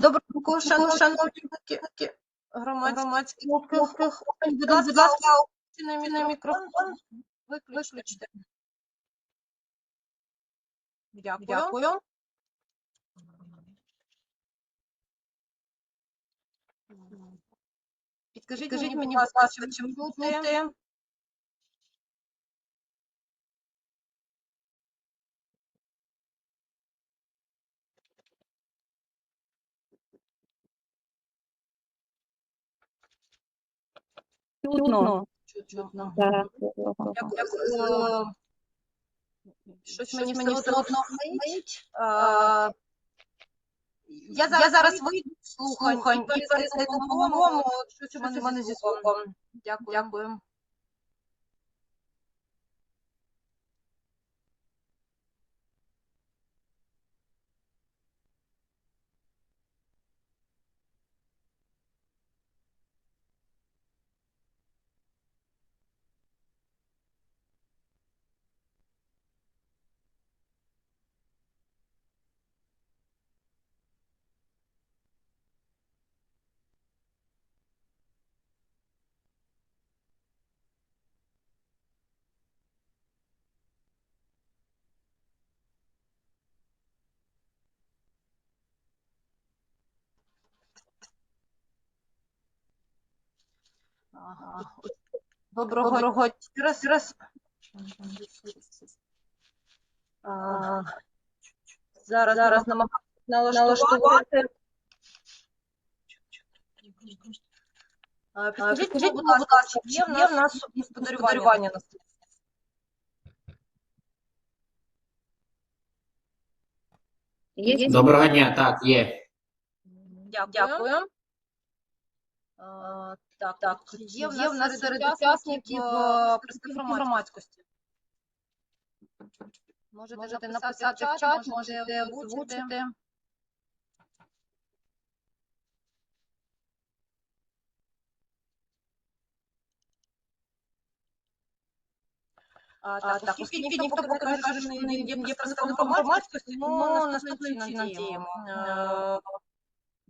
Доброго шановні слухачів. Будь ласка, на мікрофон виключте. Дякую. Дякую. Підкажіть мені, будь ласка, чим чути? Чутно. Чутно. Так. Дякую. Щось мені все одно вмить. Я зараз, я зараз вийду слухань, слухань і перезайду по-моєму, що в мене зі звуком. Дякую. Дякую. Ага. Доброго, Доброго раз, раз. А, зараз, зараз намагаюся налаштувати. А, Підкажіть, будь ласка, чи є в нас господарювання на столі? Є Доброго дня, так, є. Дякую. А, Так, так. Є в нас серед учасників е, представників громадськості. Можете написати в чат, можете озвучити. А, так, так, оскільки ніхто поки не каже, що не є є представником громадськості, ну, наступним чином діємо.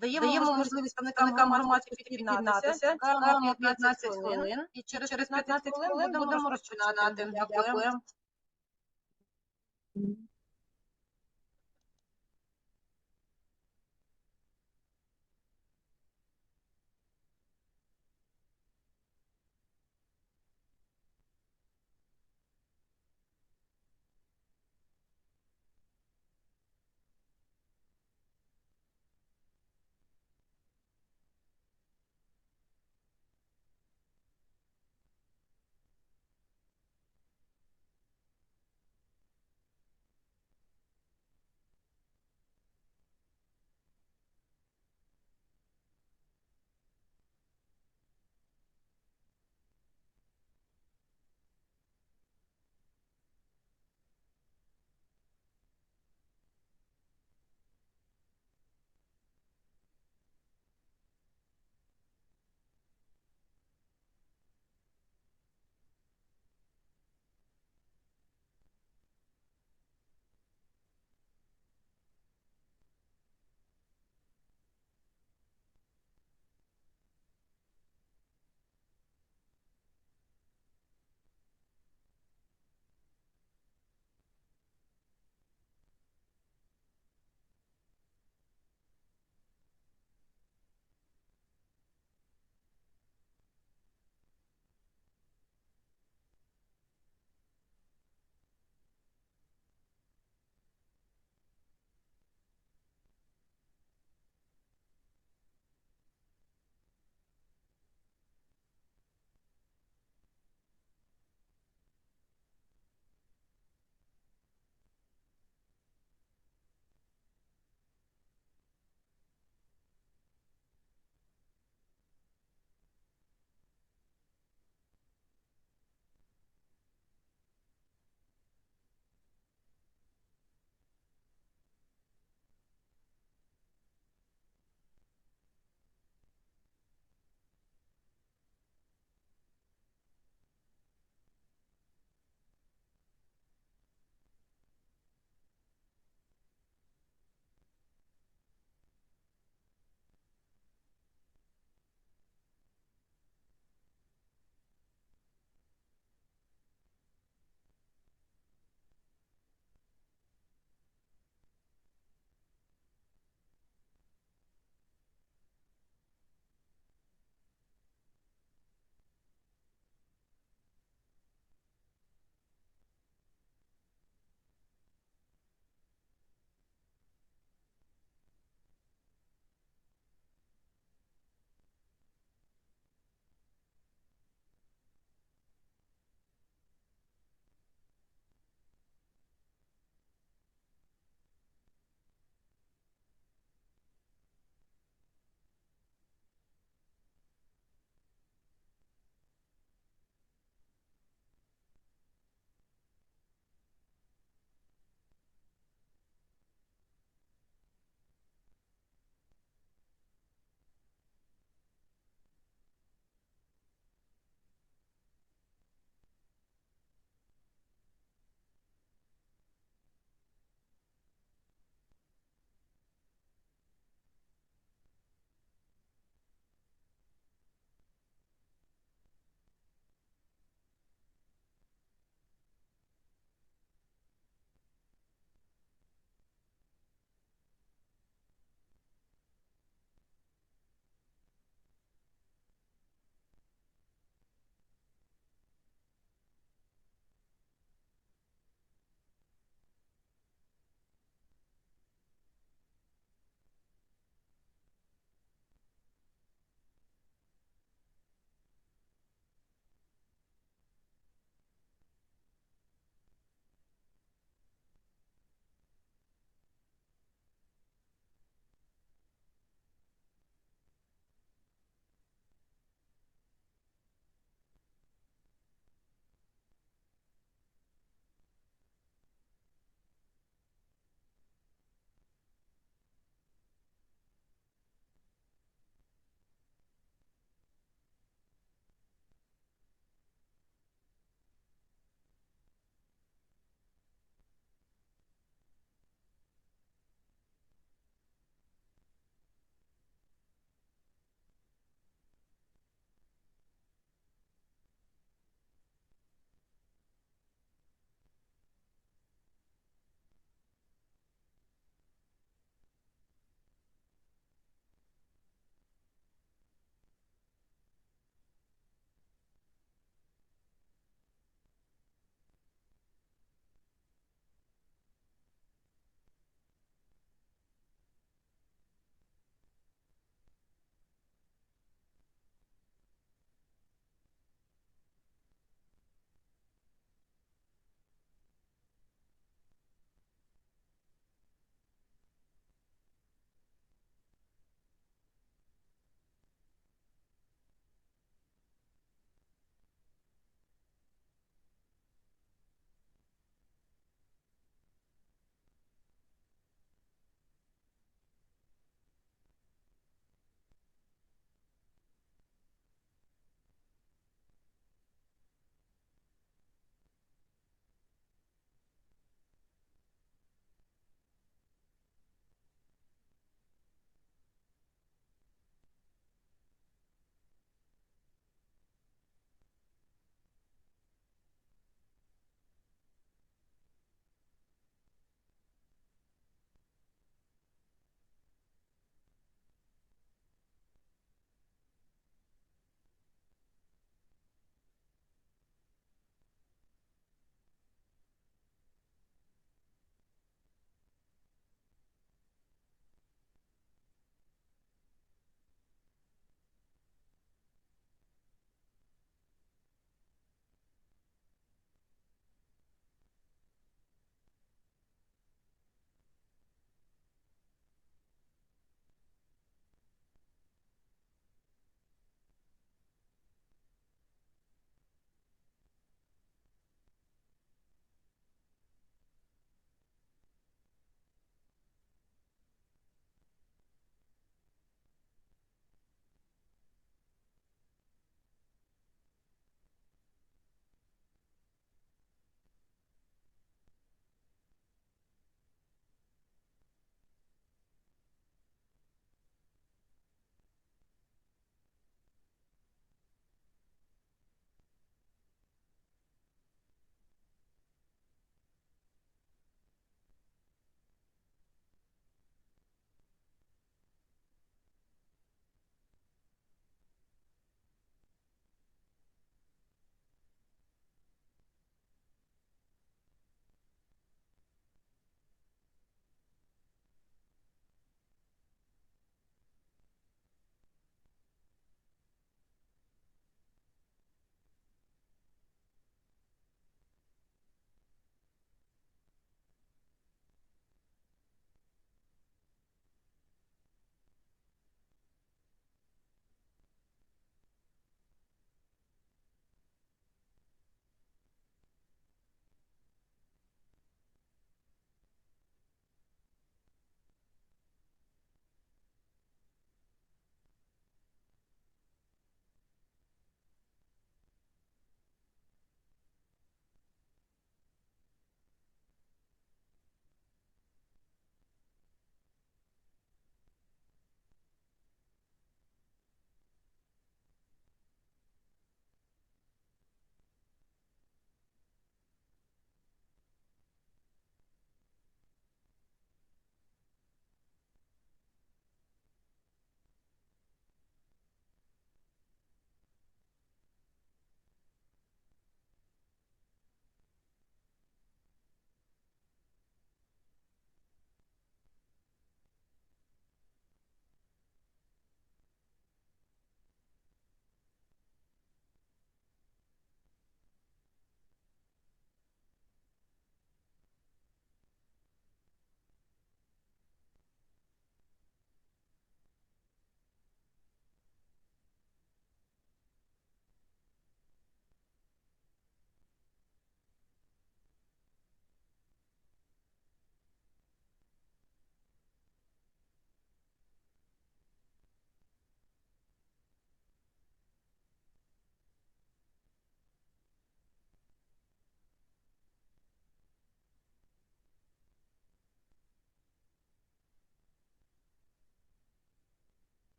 Даємо можливість представникам громадськості під'єднатися. Чекаємо 15 хвилин. І через 15 хвилин будемо розпочинати. Дякую.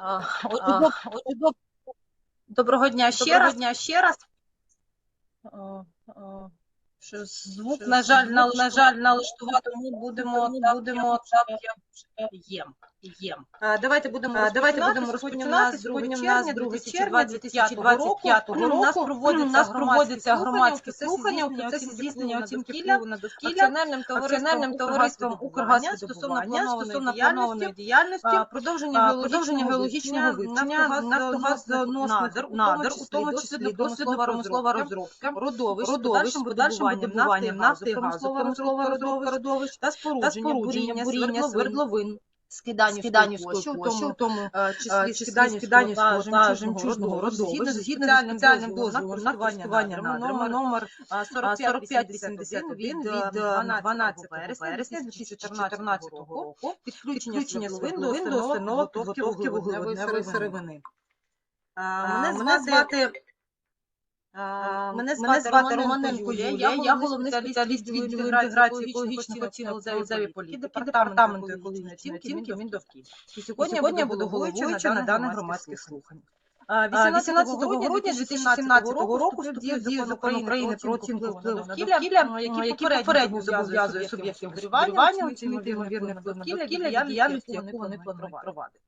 А, Доброго дня ще раз. Дня ще раз. Що Звук, на жаль, на, на жаль, налаштувати ми будемо, так, будемо так, як є. Є. А, Давайте будемо А, Давайте будемо розпочинати. Сьогодні в нас нас 2 2 червня червня 2025 2025 року. У нас У нас проводяться громадські слухання у процесі здійснення оцінки впливу на довкілля акціонерним товариством Укргазвидобування стосовно планованої планованої діяльності, продовження продовження геологічного вивчення вивчення Нафтогаз заносних надр, у тому числі досліду промислова розробка, родовищ, родовищ подальшим видобуванням нафти, газу, промислова розробка родовищ та спорудження, буріння свердловин, скиданівської площі, у тому, у тому е, числі скиданівського та жемчужного родовищ, згідно з спеціальним дозволом на користування надрами, номер 4581 від 12 12 вересня вересня 2014 2014 року. підключення свин до установок підготовки вуглеводневої сировини. Мене звати Мене Мене звати Романенко Юлія, я головний спеціаліст відділу інтеграції екологічних оцінок галузеві політики департаменту екологічної оцінки Міндовкілля. І Сьогодні я буду головуючою на даних громадських слухань. А, 18 18 грудня 2017 року вступив в дію закон України про оцінку впливу на довкілля, який попередньо зобов'язує суб'єктів врегулювання оцінити ймовірний вплив на довкілля діяльності, яку вони планують провадити. А,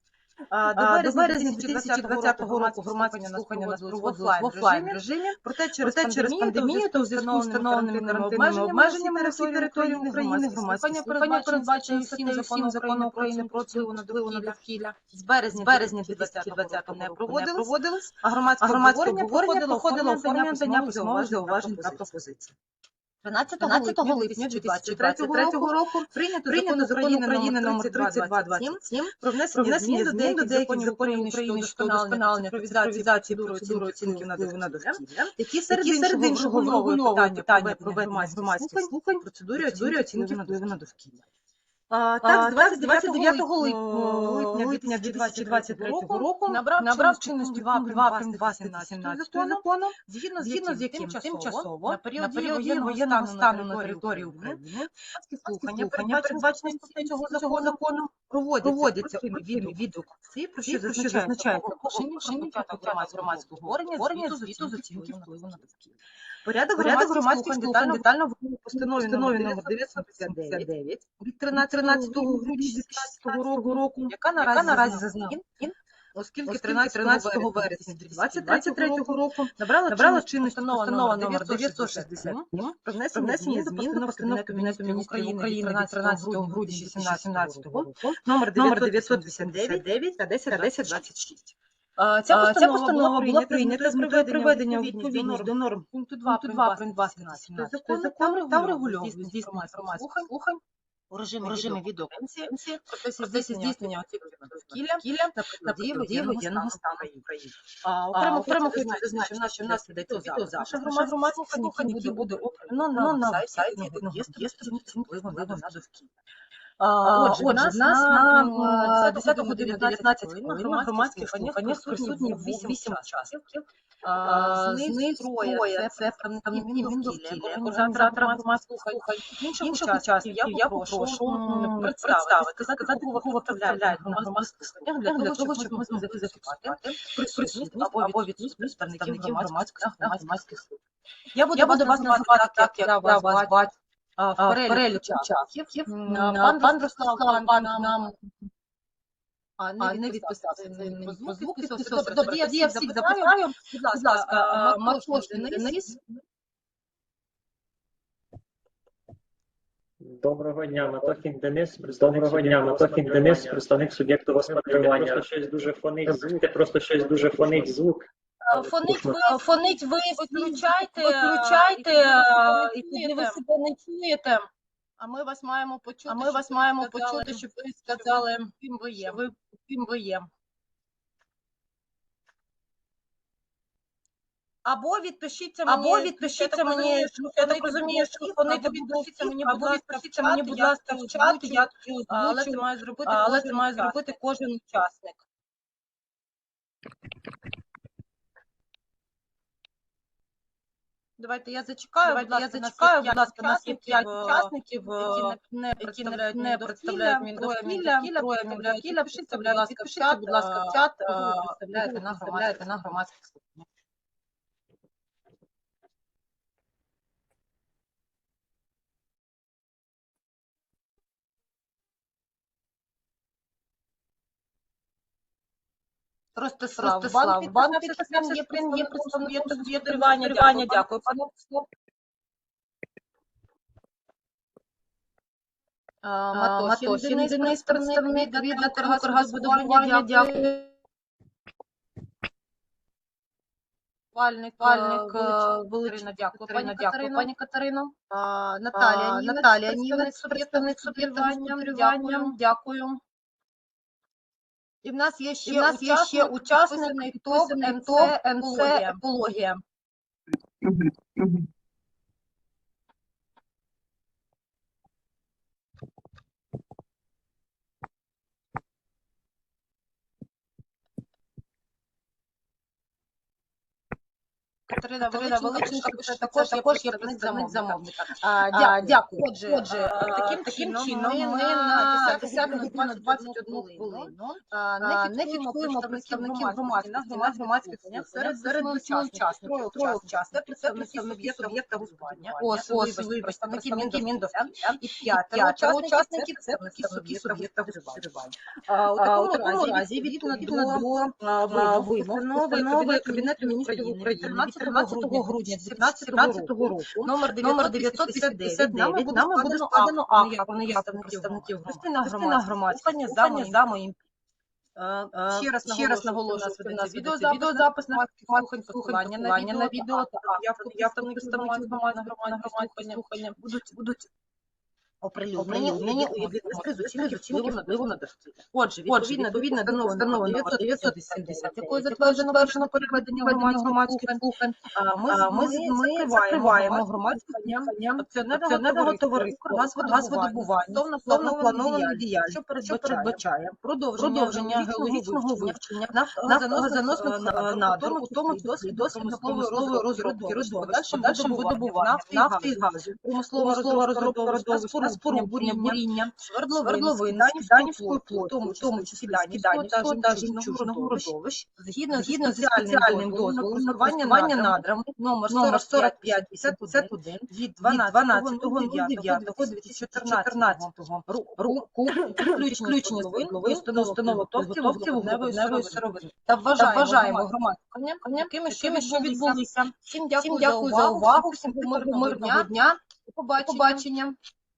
До березня березня 2020 року громадські слухання нас проводились в офлайн режимі, Проте через пандемію та у зв'язку з встановленими карантинними обмеженнями на всій території України громадські слухання передбачені 7 закону України про впливу на довкілля з березня, березня 2020 року не проводились, а громадське обговорення проходило оформлення дання письмових зауважень та пропозицій. 13 13 липня 2023 року прийнято прийнято закон України номер 3227 3227 про внесення змін до деяких законів України України щодо вдосконалення цифровізації процедури оцінки на довкілля, які серед іншого врегульовують питання питання проведення громадських слухань, процедурі оцінки на довкілля. Так, з з 29 29 липня 2023 року набрав, чинності чинності пункт 2 2 прим. прим. 217 закону, згідно з яким тимчасово на період воєнного стану на території України слухання, передбачені цього закону, проводяться у ефірі відеокції, про що зазначається початок громадського обговорення звіту з оцінки впливу на довкілля. Порядок громадських громадських детально детально в постанові номер номер 959 959 від 13 13 грудня грудня 2016 року, яка наразі зазнала. оскільки оскільки 13 13 вересня вересня 2023 року набрала, набрала чинність постанова номер номер 967 967 про внесення змін до постанови Кабінету міністрів України від 13 грудня 2017 року. Номер номер 989 989 та 1026. 1026. Ця Ця постанова була прийнята з метою приведення у відповідність до норм пункту 2 пункту 2 прим. 2 17 закону закону там та врегульовує здійснення громадських слухань у режимі, в режимі відеоконференції в процесі здійснення довкілля на події воєнного стану А, Окремо окремо хочу зазначити, що в нас у іде наших наших громадських слухань, який буде оприлюднено на сайті Єдиного реєстру впливу на довкілля. Отже, в нас на 10 годину 19 хвилин на громадських слуханнях присутні 8 учасників. З них троє – це представники Міндовкілля, організатора громадських слухань. Інших учасників я попрошу представити, сказати, кого ви представляєте на громадських слуханнях, для того, щоб ми змогли зафіксувати присутність або відсутність представників громадських слухань. Я буду вас називати так, як я вас бачу в перелік учасників. М, Пан Руслав, пан нам а, не, не відписався. Це не про звук підписався. Добре, тоді я всіх запитаю. Будь ласка, Макош Денис. Доброго дня, Матохін Денис, представник Доброго дня, Матохін Денис, представник суб'єкту господарювання. Просто щось дуже фонить звук, просто щось дуже фонить звук. Фонить ви, фонить ви виключайте, виключайте, і тоді ви себе не чуєте. А ми вас маємо почути. А ми вас маємо сказали, почути, щоб ви сказали, ким ви є. ви, ким ви є. Або відпишіться мені. Або відпишіться мені, я так розумію, що або буду відпишіться мені, або будь ласка, відпишіться мені, будь ласка, в чат, я це Але це має зробити але це має зробити кожен учасник. Давайте я зачекаю, Давайте будь я ласка, я зачекаю, будь ласка, нас є п'ять п'ять учасників, які е, не які не представляють Міндофілля, троє Міндофілля, Міндофілля. будь ласка, в чат, будь ласка, в е, чат, е, представляєте на громадських слуханнях. Ростислав, Ростислав, банк банк підписався, є є господарювання. господарювання. Дякую, Дякую, пане Ростислав. Матохін Денис, представник представник від Укргазвидобування. Дякую. Пальник, Пальник, Величко, Величко, дякую, Катерина, пані дякую, Катерино. пані Катерино. Наталія Наталія Німець, представник Німець, представник суб'єкту господарювання. господарювання. Дякую. І в нас є ще І в нас є ще учасник, підписаний ТОВ, НЦ, Екологія. екологія. Угу, мгм. Катерина Величенко, пише, також також є представник замовника. А, Дякую. Отже, Отже, таким таким чином ми на на 10 10 годину годину 21 21 хвилину не фіксуємо представників громадськості на громадських Серед серед учасників, троє учасників, це представники суб'єкта господарювання. Особливі представники. Міндофілля. І п'ятеро учасників це представники суб'єкта господарювання. У такому разі, відповідно до вимог, постанови Кабінету Міністрів України України 13 13 грудня грудня 2017 року, номер номер 959, 959, нами буде складено акт наявку представників слухання слухання за моїм Е, Е, Ще раз ще раз наголошую, що нас відеозапис на слухань, посилання на відео на відео та явку представників громадських громадських слухання будуть будуть оприлюднені оприлюднені у впливу впливу на на. Отже, відповідно, відповідно до постанови 970, 970, якою затверджено перекладення перекладення громадських слухань, ми, ми, закриваємо громадське громадське акціонерного акціонерного товариства «Укргазвидобування» стосовно планованої діяльності, що передбачає продовження геологічного вивчення нафтогазоносних надрів, надрів, у тому числі дослідно-промислової розробки розробки, родовищ, подальшим видобуванням нафти і газу, промислова розробка родовищ родовищ, та спорудження спорудження, буріння, буріння, свердловин, плоту, плоту, в тому числі скиданівського та жемчужного родовищ, згідно з зі спеціальним дозволом користування надрами номер номер 45 45 51 від 12.09.2014 року включення свердловин до установок підготовки вуглевої сировини. Та вважаємо громадським, якими що відбулися. Всім дякую за увагу, всім мирного дня, побачення.